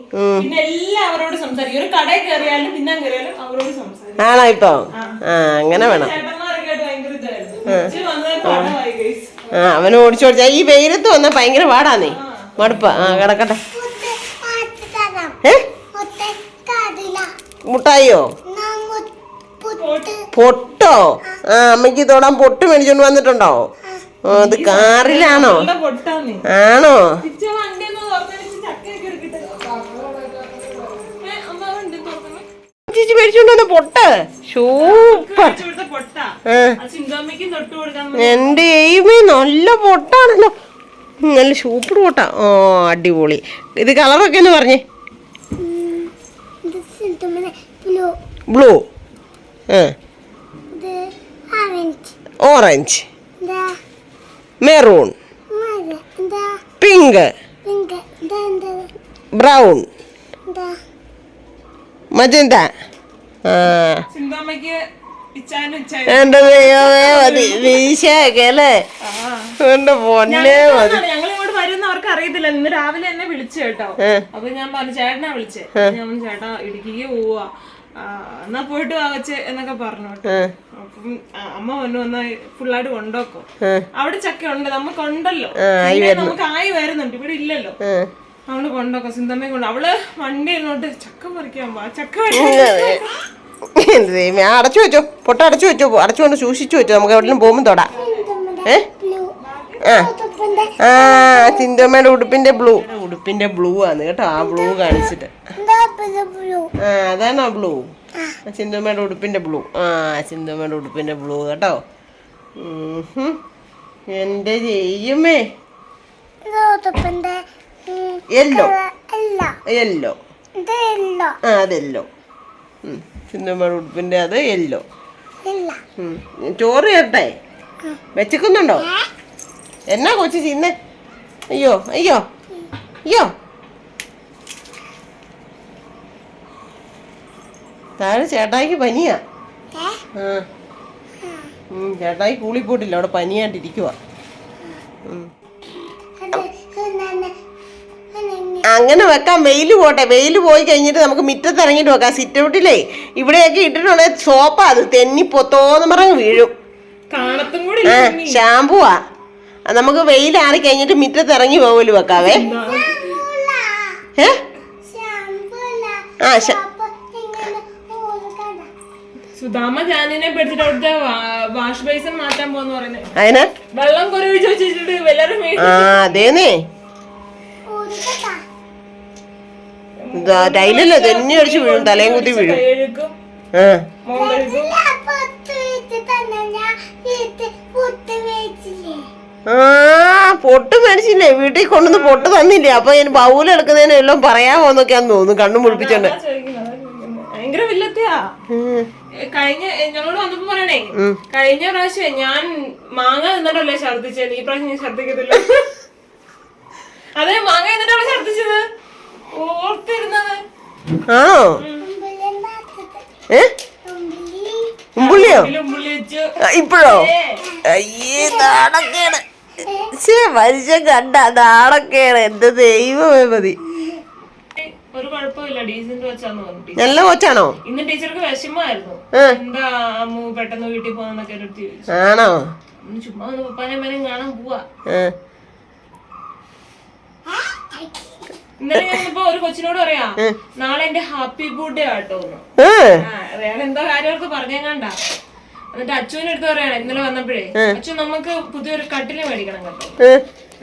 പിന്നെ എല്ലാവരോടും സംസാരിക്കും. ഒരു കടയിൽ കയറിയാലും പിന്നെ കയറിയാലും അവരോട് സംസാരിക്കും. ആണോ ഇപ്പൊ ആ അങ്ങനെ വേണം. ആ. അവന് ഓടിച്ചോടിച്ച ഈ വെയിലത്ത് വന്ന ഭയങ്കര പാടാന്നേ. മടുപ്പ. ആ കിടക്കട്ടെ. ഏ? മുട്ടായിയോ? പൊട്ടോ. ആ അമ്മയ്ക്ക് തൊടാൻ പൊട്ട് മേടിച്ചോണ്ട് വന്നിട്ടുണ്ടോ? അത് കാറിലാണോ? ആണോ? ചേച്ചി മേടിച്ചോണ്ട് വന്ന പൊട്ട്. സൂപ്പർ. എന്റെ എയ്മേ നല്ല പൊട്ടാണല്ലോ. നല്ല സൂപ്പർ പൊട്ടാ. ഓ അടിപൊളി. ഇത് കളറൊക്കെ ഒന്ന് പറഞ്ഞേ. Blue. Orange maroon pink brown magenta. എന്റെ ദൈവമേ മതി. വീശയൊക്കെ അല്ലേ? എന്റെ പൊന്നെ മതി. ഞങ്ങൾ ഇങ്ങോട്ട് വരുന്ന അവർക്ക് അറിയത്തില്ല. ഇന്ന് രാവിലെ എന്നെ വിളിച്ചു കേട്ടോ. അപ്പൊ ഞാൻ പറഞ്ഞു ചേട്ടനാ വിളിച്ചേ. ഞാൻ ചേട്ടാ ഇടുക്കിക്ക് പോവാ. എന്നാ പോയിട്ട് വാ എന്നൊക്കെ പറഞ്ഞു. അപ്പം അമ്മ വന്നു വന്നാ ഫുള്ളായിട്ട് കൊണ്ടോക്കോ. അവിടെ ചക്ക ഉണ്ട് നമുക്ക് ഉണ്ടല്ലോ നമുക്ക് ആയി വരുന്നുണ്ട് ഇവിടെ ഇല്ലല്ലോ. അവൾ കൊണ്ടോക്കോ സിന്തമ്മ കൊണ്ട് അവൾ വണ്ടി എന്നോട്ട് ചക്ക പറിക്കാൻ പോവാ ചക്ക അടച്ചു വെച്ചോ പൊട്ട അടച്ചു വെച്ചോ അടച്ചു കൊണ്ട് സൂക്ഷിച്ചു വെച്ചോ നമുക്ക് എവിടെയും പോകുമ്പോൾ തൊടാം. ഏ? ആ. ആ ചിന്തമ്മയുടെ ഉടുപ്പിന്റെ ബ്ലൂ. ഉടുപ്പിന്റെ ബ്ലൂ ആണ് കേട്ടോ ആ ബ്ലൂ കാണിച്ചിട്ട്. ആ അതാണോ ബ്ലൂ? ചിന്തമ്മയുടെ ഉടുപ്പിന്റെ ബ്ലൂ. ആ ചിന്തമ്മയുടെ ഉടുപ്പിന്റെ ബ്ലൂ കേട്ടോ. എന്റെ ചെയ്യുമേ യെല്ലോ യെല്ലോ ആ അതെല്ലോ ചിന്തമ്മയുടെ ഉടുപ്പിന്റെ അത് യെല്ലോ ചോറ് ചേർട്ടെ വെച്ചിക്കുന്നുണ്ടോ? എന്നാ കൊച്ചു ചിന്നെ അയ്യോ അയ്യോ അയ്യോ. താഴെ ചേട്ടായിക്ക് പനിയാ. ആ. ചേട്ടായി കൂളി പോട്ടില്ല അവിടെ പനിയായിട്ടിരിക്കുവാ. അങ്ങനെ വെക്കാം വെയിൽ പോട്ടെ. വെയിൽ പോയി കഴിഞ്ഞിട്ട് നമുക്ക് മുറ്റത്ത് ഇറങ്ങിയിട്ട് വെക്കാം. സിറ്റ് ഔട്ടിലേ ഇവിടെയൊക്കെ ഇട്ടിട്ടുണ്ടെങ്കിൽ സോപ്പാ അത്. തെന്നി പൊത്തോന്ന് പറഞ്ഞ് വീഴും. ഷാമ്പുവാ. അത് വെയിൽ വെയിലാറി കഴിഞ്ഞിട്ട് മുറ്റത്ത് ഇറങ്ങി പോകൽ വെക്കാവേ. ഏ? ആ സുധാമ ജാനിനെ പഠിച്ചിട്ട് അവിടുത്തെ വാഷ് ബേസിൻ മാറ്റാൻ പോന്ന് പറയുന്നത് അതിന് വെള്ളം കുറെ ഒഴിച്ച് വെച്ചിട്ട് എല്ലാരും വീ- ആ അതേന്നേ. ഇതാ ടൈലല്ലേ തെന്നി അടിച്ച് വീഴും തലയും കുത്തി വീഴും. ആ. ആ പൊട്ട് മേടിച്ചില്ലേ വീട്ടിൽ കൊണ്ടുവന്ന് പൊട്ട് തന്നില്ലേ അപ്പൊ ഞാൻ ബൗൽ എടുക്കുന്നതിന് എല്ലാം പറയാമോന്നൊക്കെയാന്ന് തോന്നുന്നു കണ്ണും മുഴിപ്പിച്ചോണ്ട്. ഭയങ്കര വില്ലത്തിയാ. കഴിഞ്ഞ ഞങ്ങളോട് വന്നപ്പോ പറയണേ കഴിഞ്ഞ പ്രാവശ്യം ഞാൻ മാങ്ങ നിന്നിട്ടല്ലേ ഛർദിച്ചത് ഈ പ്രാവശ്യം ഞാൻ ഛർദിക്കത്തില്ല അതെ മാങ്ങ നിന്നിട്ടാണ് ഛർദിച്ചത് ഓർത്തിരുന്നത് ആണോ ഏ ഉമ്പുള്ളിയോ ഇപ്പോഴോ അയ്യേ നാണക്കേട് ശേ മനുഷ്യൻ കണ്ട നാളൊക്കെയാണ് എന്റെ ദൈവമേ മതി. ഒരു കുഴപ്പമില്ല. ഡീസന്റ് വെച്ചാന്ന് പറഞ്ഞു ടീച്ചർ നല്ല കൊച്ചാണോ? ഇന്ന് ടീച്ചർക്ക് വിഷമായിരുന്നു ഏ. എന്താ അമ്മു പെട്ടെന്ന് വീട്ടിൽ പോകാന്നൊക്കെ ഒരു ചോദിച്ചു ആണോ? ഒന്ന് ചുമ്മാ ഒന്ന് പപ്പാനെ അമ്മേനെയും കാണാൻ പോവാ. ഏ. ഇന്നലെ ഞാനിപ്പോ ഒരു കൊച്ചിനോട് പറയാ നാളെ എന്റെ ഹാപ്പി ബർത്ത്ഡേ ആട്ടോ അയാൾ എന്തോ കാര്യമൊക്കെ പറഞ്ഞേങ്ങാണ്ട. എന്നിട്ട് അച്ഛന്റെ അടുത്ത് പറയാണ് ഇന്നലെ വന്നപ്പോഴേ അച്ഛൻ നമുക്ക് പുതിയൊരു കട്ടിൽ മേടിക്കണം കേട്ടോ.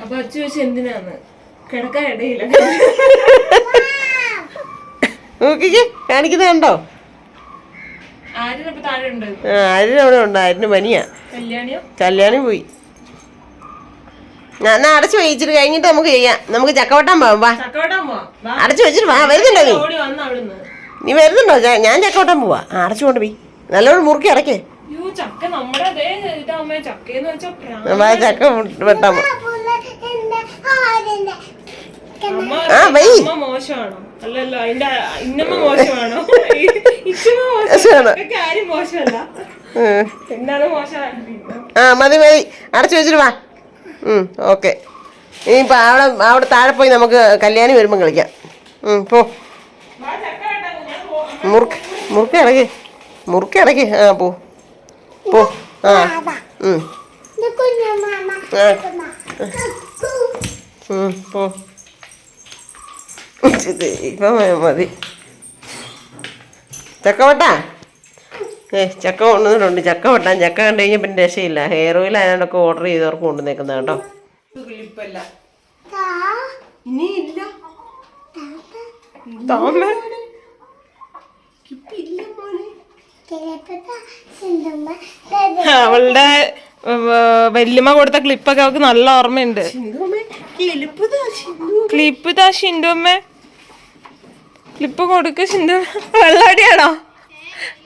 അപ്പൊ അച്ഛൻ വെച്ച് എന്തിനാന്ന്? കിടക്കാൻ ഇടയില്ല. നോക്കിക്കേ കാണിക്കുന്നത് കണ്ടോ? ആരിനപ്പൊ താഴെ ഉണ്ട് ആ അവിടെ ഉണ്ട് ആരിന് പനിയാ. കല്യാണി പോയി. ഞാൻ അടച്ചു വെച്ചിട്ട് കഴിഞ്ഞിട്ട് നമുക്ക് ചെയ്യാം. നമുക്ക് ചക്കവട്ടം പോവാം വാ. അടച്ചു വെച്ചിട്ട് വാ വരുന്നുണ്ടോ നീ? നീ വരുന്നുണ്ടോ? ഞാൻ ചക്കവട്ടം പോവാ. അടച്ചുകൊണ്ട് അടച്ചു കൊണ്ട് പോയി. നല്ലോണം മുറുക്കി അടക്കേ ചക്ക നമ്മുടെ അതേ ഇതാവുമ്പോ ചക്കയെന്ന് വെച്ചാ പ്രാ- വാ ചക്ക ആ, മോശമാണോ? അല്ലല്ലോ അതിന്റെ ഇന്നമ്മ മോശമാണോ? ഇച്ചമ്മ മോശമാണ്. ആരും മോശമല്ല. എന്താണ് ആ മതി മതി. അടച്ചു വെച്ചിട്ട് വാ. ഓക്കെ. ഇനിയിപ്പോൾ അവിടെ അവിടെ താഴെ പോയി നമുക്ക് കല്യാണി വരുമ്പം കളിക്കാം. ഉം, പോ. മുറുക്ക് മുറുക്ക് ഇറങ്ങി മുറുക്ക് ഇറങ്ങി ആ പോ. പോ. ആ. ഇപ്പം മതി. ചക്കവട്ടാ ഏ ചക്ക കൊണ്ടുവന്നിട്ടുണ്ട്. ചക്ക വെട്ടാൻ ചക്ക കണ്ടു കഴിഞ്ഞാൽ പിന്നെ രക്ഷയില്ല. ഹെയർ ഓയിൽ അതിനൊക്കെ ഓർഡർ ചെയ്തവർക്ക് കൊണ്ടുവന്നേക്കുന്നത് കേട്ടോ. ഇനിയില്ല. അവളുടെ വല്യമ്മ കൊടുത്ത ക്ലിപ്പൊക്കെ അവൾക്ക് നല്ല ഓർമ്മയുണ്ട്. ക്ലിപ്പ് താ ഷിൻഡുമ്മേ ക്ലിപ്പ് കൊടുക്ക ഷിൻഡു വെള്ളാടിയാണോ?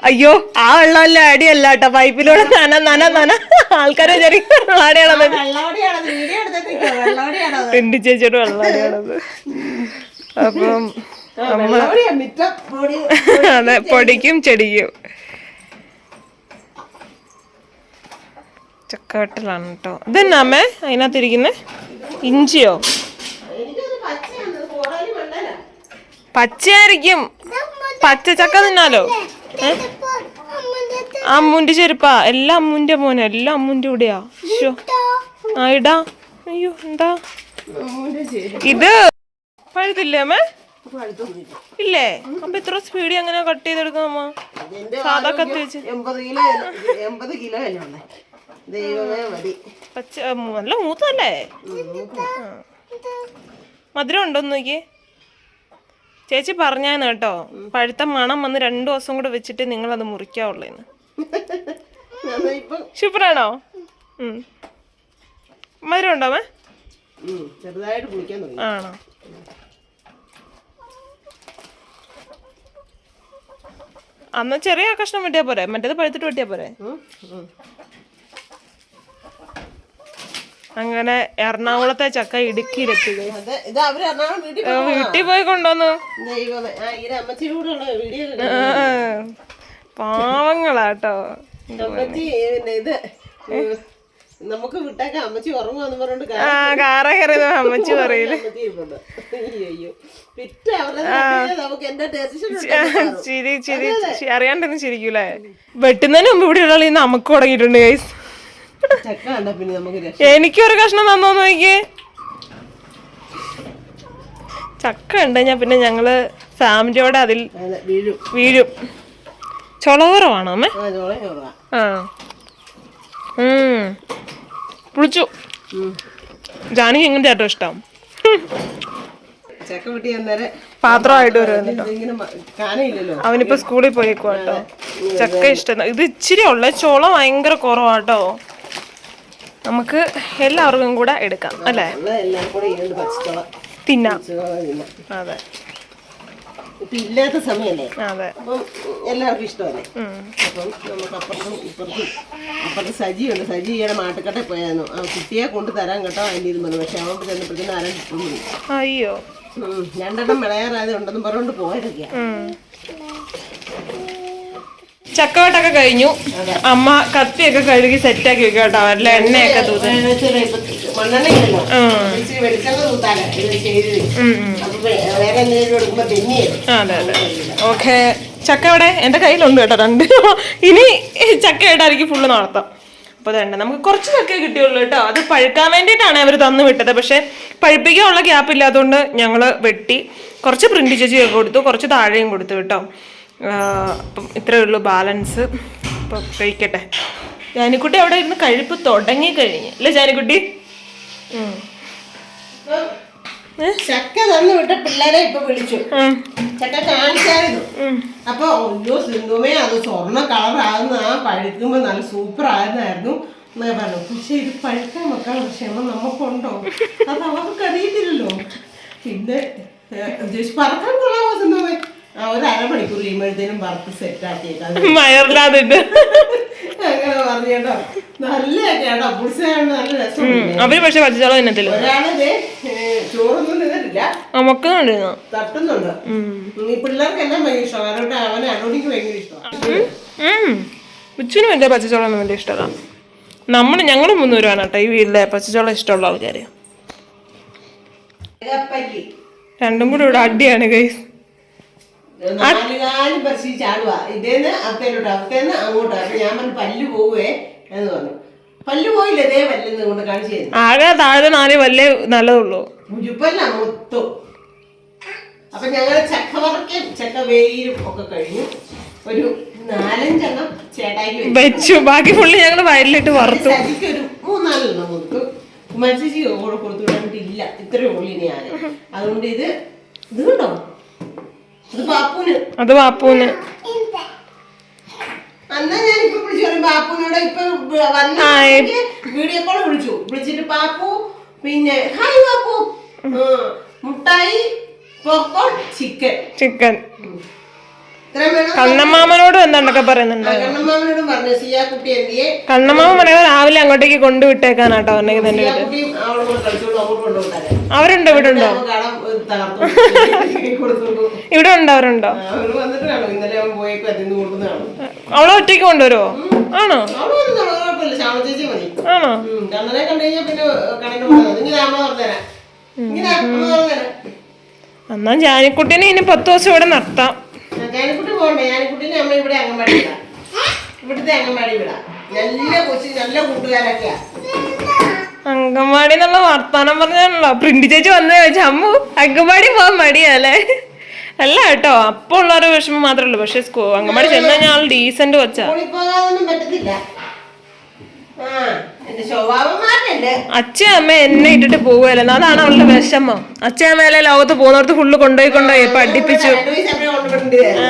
അയ്യോ ആ വെള്ളമല്ല അടിയല്ല കേട്ടോ. പൈപ്പിലൂടെ നന നന നന. ആൾക്കാരെ വിചാരിക്കും എന്റെ ചേച്ചിയുടെ വെള്ളാടിയാണത് അപ്പം അതെ പൊടിക്കും ചെടിക്കും. ചക്കവട്ടലാണ് കേട്ടോ ഇതെന്നാ അമ്മേ? അതിനകത്തിരിക്കുന്നേ? ഇഞ്ചിയോ? പച്ചയായിരിക്കും. പച്ച ചക്ക തിന്നാലോ? അമ്മുന്റെ ചെരുപ്പാ. എല്ലാം അമ്മുന്റെ മോനെ. എല്ലാം അമ്മുന്റെ കൂടെയാ. ആ ഇടാ. അയ്യോ എന്താ? ഇത് പഴുത്തില്ലേ അമ്മേ? ഇല്ലേ? അപ്പൊ ഇത്ര സ്പീഡ് അങ്ങനെ കട്ട് ചെയ്തെടുക്കാം അമ്മ? സാധാ കത്തി വെച്ച് എൺപത് കിലോ എൺപത് കിലോ അല്ലേ ദൈവമേ മതി പച്ച നല്ല മൂത്തല്ലേ മധുരം ഉണ്ടോ നോക്കി ചേച്ചി പറഞ്ഞാന്ന് കേട്ടോ. പഴുത്ത മണം വന്ന് രണ്ടു ദിവസം കൂടെ വെച്ചിട്ട് നിങ്ങൾ അത് മുറിക്കാവുള്ളേന്ന് ശുഭ്രാണോ. മധുരം ഉണ്ടോ ആണോ? അന്ന് ചെറിയ കഷ്ണം വെട്ടിയാ പോരെ? മറ്റേത് പഴുത്തിട്ട് വെട്ടിയാ പോരെ. അങ്ങനെ എറണാകുളത്തെ ചക്ക ഇടുക്കിയിലെത്തി വീട്ടിൽ പോയി കൊണ്ടുവന്നു. പാവങ്ങളാട്ടോ. നമുക്ക് വിട്ടേക്കാം അമ്മച്ചി ഉറങ്ങുമെന്ന് പറഞ്ഞോണ്ട് ആ കാറ കയറിയത് അമ്മച്ചി പറയില്ല ചിരി ചിരി അറിയാണ്ടെന്ന് അറിയാണ്ടൊന്നും ചിരിക്കൂലേ വെട്ടുന്നതിന് മുമ്പ് ഇവിടെ ഉള്ള നമുക്ക് തുടങ്ങിയിട്ടുണ്ട് ഗൈസ് എനിക്കൊരു കഷ്ണം തന്നോ നോക്കിയേ? ചക്ക ഉണ്ട് ഞാൻ പിന്നെ ഞങ്ങൾ ഫാമിലിയോടെ അതിൽ അതെ, വീഴും. ചൊളകുറവാണോ അമ്മേ? ആ. പുളിച്ചു. ജാനിക്ക് എങ്ങനെ ചേട്ടോ ഇഷ്ടം? പാത്രമായിട്ട് അവനിപ്പോ സ്കൂളിൽ പോയിക്കോട്ടോ ചക്ക ഇഷ്ടം. ഇത് ഇച്ചിരി ഉള്ള ചോള ഭയങ്കര കുറവാട്ടോ. നമുക്ക് എല്ലാവർക്കും കൂടെ എടുക്കാം അല്ലേ? തിന്നാം. അതെ. ഇല്ലാത്ത അതെ. എല്ലാവർക്കും ഇഷ്ടമല്ലേ? ഉം. അപ്പം നമുക്ക് അപ്പുറത്തും ഇപ്പുറത്തും അപ്പുറത്ത് സജിയുണ്ട്. സജി മാട്ടുക്കട്ടെ പോയായിരുന്നു. ആ കുട്ടിയെ കൊണ്ട് തരാൻ കേട്ടോ അതിന്റെ ഇത് മതി പക്ഷെ അവൻ ചെന്നപ്പോഴത്തേനും ആരും അയ്യോ. രണ്ടെണ്ണം വിളയാറാതെ ഉണ്ടെന്ന് പറഞ്ഞുകൊണ്ട് പോയിരിക്കാം. ചക്കവട്ടൊക്കെ കഴിഞ്ഞു. അമ്മ കത്തിയൊക്കെ കഴുകി സെറ്റാക്കി വെക്കും കേട്ടോ. അല്ല എണ്ണയൊക്കെ അതെ അതെ. ഓക്കെ. ചക്ക ഇവിടെ എന്റെ കയ്യിലുണ്ട് കേട്ടോ രണ്ട്. ഇനി ചക്ക ഇടായിരിക്കും ഫുള്ള് നടത്താം. അപ്പോൾ തന്നെ നമുക്ക് കുറച്ച് ചക്ക കിട്ടിയുള്ളൂ കേട്ടോ. അത് പഴുക്കാൻ വേണ്ടിയിട്ടാണ് അവർ തന്നു വിട്ടത്. പക്ഷേ പഴുപ്പിക്കാനുള്ള ഗ്യാപ്പ് ഇല്ലാത്തതുകൊണ്ട് ഞങ്ങൾ വെട്ടി കുറച്ച് പ്രിന്റ് ചേച്ചിയൊക്കെ കൊടുത്തു കുറച്ച് താഴെയും കൊടുത്തു കേട്ടോ. അപ്പം ഇത്രയേ ഉള്ളൂ ബാലൻസ്. അപ്പം കഴിക്കട്ടെ. ജാനിക്കുട്ടി അവിടെ ഇരുന്ന് കഴിപ്പ് തുടങ്ങി കഴിഞ്ഞ്. അല്ലേ ജാനിക്കുട്ടി. ചക്ക തന്നു വിട്ട പിള്ളേരെ ഇപ്പൊ വിളിച്ചു. ചക്ക കാണിച്ചായിരുന്നു. അപ്പൊ അയ്യോ സിന്ധുമേ അത് സ്വർണ കളറാകുന്ന ആ പഴുക്കുമ്പോ നല്ല സൂപ്പർ ആയിരുന്നായിരുന്നു എന്നൊക്കെ പറഞ്ഞു പക്ഷെ ഇത് പഴുക്കാൻ വെക്കാനുള്ള ക്ഷമ നമുക്കുണ്ടോ? അത് അവർക്ക് അറിയത്തില്ലല്ലോ പിന്നെ പറക്കാൻ കൊള്ളാമോ സിന്ധുമേ ഒരു അരമണിക്കൂർ കഴിയുമ്പോഴത്തേനും വറുത്ത് സെറ്റ് ആക്കിയേക്കാം. മയറില്ലാതിട്ട് അങ്ങനെ പറഞ്ഞു കേട്ടോ. നല്ല കേട്ടോ. പുളിച്ചാണ് നല്ല രസം അവർ പക്ഷെ പച്ചച്ചോളം തിന്നത്തില്ല ഒരാളിത് ചോറൊന്നും തിന്നിട്ടില്ല. നമുക്ക് കണ്ടിരുന്നു തട്ടുന്നുണ്ട്. ഈ പിള്ളേർക്കെല്ലാം ഭയങ്കര ഇഷ്ടമാണ്. അവരോട് അവനെ അനോടിക്ക് ഭയങ്കര ഇഷ്ടമാണ്. ഉച്ചുവിന് വലിയ പച്ചച്ചോളം വലിയ ഇഷ്ടമല്ല. നമ്മൾ ഞങ്ങൾ മുന്നൂറാണ് കേട്ടോ ഈ വീട്ടിലെ പച്ചച്ചോളം ഇഷ്ടമുള്ള ആൾക്കാർ രണ്ടും കൂടെ ഇവിടെ അടിയാണ് ഗൈസ് നാലുകാലും പറിച്ച് ചാടുക ഇതേന്ന് അത്തേനോട്ട് അത്തേന്ന് അങ്ങോട്ട്. അപ്പൊ ഞാൻ പറഞ്ഞു പല്ല് പോവേ എന്ന് പറഞ്ഞു. പല്ല് പോയില്ല ഇതേ പല്ലെന്ന് കൊണ്ട് കാണിച്ചു തരുന്നു? ആകെ താഴെ നാല് വല്ലേ നല്ലതുള്ളൂ. മുഴുപ്പല്ല മൊത്തം. അപ്പൊ ഞങ്ങൾ ചക്ക വറക്കും ചക്ക വേയിലും ഒക്കെ കഴിഞ്ഞു. ഒരു നാലഞ്ചെണ്ണം ചേട്ടായി വെച്ചു. ബാക്കി ഫുള്ള് ഞങ്ങൾ വയലിലിട്ട് വറുത്തു. ഒരു മൂന്നാലെണ്ണം കൊടുത്തു. കൂടെ കൊടുത്തു. വിടാനിട്ടില്ല ഇത്രയേ ഉള്ളൂ ഇനി ഞാൻ. അതുകൊണ്ട് ഇത് ഇത് കണ്ടോ? ഇപ്പൊ വന്ന വീഡിയോ കോൾ വിളിച്ചു. വിളിച്ചിട്ട് പാപ്പു പിന്നെ ഹായ് പാപ്പു മുട്ടായി പോപ്കോൺ ചിക്കൻ ചിക്കൻ കണ്ണമ്മാമനോട് എന്താണ്ടൊക്കെ പറയുന്നുണ്ട്. കണ്ണമ്മാവനോടും പറഞ്ഞു. എന്തിയെ കണ്ണമ്മാമൻ പറയുന്നത് രാവിലെ അങ്ങോട്ടേക്ക് കൊണ്ടുവിട്ടേക്കാനാട്ടോ പറഞ്ഞത് എന്റെ അവരുണ്ടോ ഇവിടെ ഉണ്ടോ? ഇവിടെ ഉണ്ടോ അവരുണ്ടോ? അവളെ ഒറ്റയ്ക്ക് കൊണ്ടുവരുമോ ആണോ? ആണോ? എന്നാ ജാനിക്കുട്ടീനെ ഇനി പത്ത് ദിവസം ഇവിടെ നിർത്താം. ഞാനിക്കുട്ടി പോകണ്ടേ? ഞാനിക്കുട്ടീനെ അമ്മ ഇവിടെ അംഗൻവാടി വിടാം ഇവിടുത്തെ അംഗൻവാടി വിടാം നല്ല കൊച്ചി നല്ല കൂട്ടുകാരൊക്കെയാ. അങ്കൻവാടി എന്നുള്ള വർത്താനം പറഞ്ഞാണല്ലോ. പ്രിന്റ് ചേച്ചി വന്നേ ചോദിച്ചാൽ അമ്മു അങ്കൻവാടി പോകാൻ മടിയല്ലേ അല്ല? കേട്ടോ അപ്പൊ ഉള്ള ഒരു വിഷമം മാത്രമേ ഉള്ളൂ. പക്ഷെ സ്കൂ അങ്കൻവാടി ചെന്നാൽ ഞാൻ ഡീസന്റ് വെച്ചാ പറ്റത്തില്ല. ആ. അച്ഛൻ അമ്മ എന്നെ ഇട്ടിട്ട് പോവുകയല്ലെന്ന് അതാണ് അവളുടെ വിഷമം. അച്ഛൻ അമ്മയല്ലേ ലോകത്ത് പോകുന്നവർക്ക് ഫുള്ള് കൊണ്ടുപോയി കൊണ്ടുപോയി പഠിപ്പിച്ചു. രണ്ടു വയസ്സ് അമ്മയെ കൊണ്ടുവിടേണ്ടി വരും.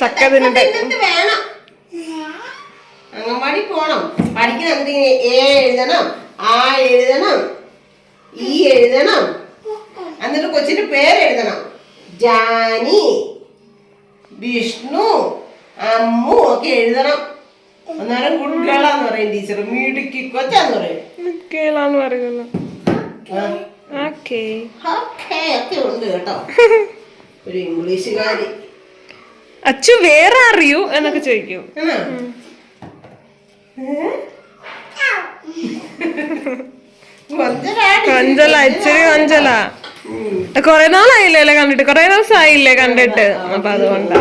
ചക്ക തിന്നിട്ട്. എന്നിട്ട് വേണം. അംഗൻവാടി പോണം. പഠിക്കുന്ന എന്തിങ്ങനെ എ എഴുതണം ആ എഴുതണം ഈ എഴുതണം. എന്നിട്ട് കൊച്ചിന്റെ പേര് എഴുതണം ജാനി വിഷ്ണു അമ്മു ഒക്കെ എഴുതണം. അന്നേരം കുട്ടികളാന്ന് പറയും ടീച്ചർ മിടുക്കി കൊച്ചാന്ന് പറയും. കേളാന്ന് പറയുന്നു. ഒക്കെ ഉണ്ട് കേട്ടോ. ഒരു ഇംഗ്ലീഷുകാരി അച്ചു വേറെ അറിയൂ എന്നൊക്കെ ചോദിക്കും. കൊഞ്ചല ഇച്ചിരി കൊഞ്ചല. കൊറേ നാളായില്ലേ കണ്ടിട്ട്? കൊറേ ദിവസം ആയില്ലേ കണ്ടിട്ട് അപ്പൊ അതുകൊണ്ടാ.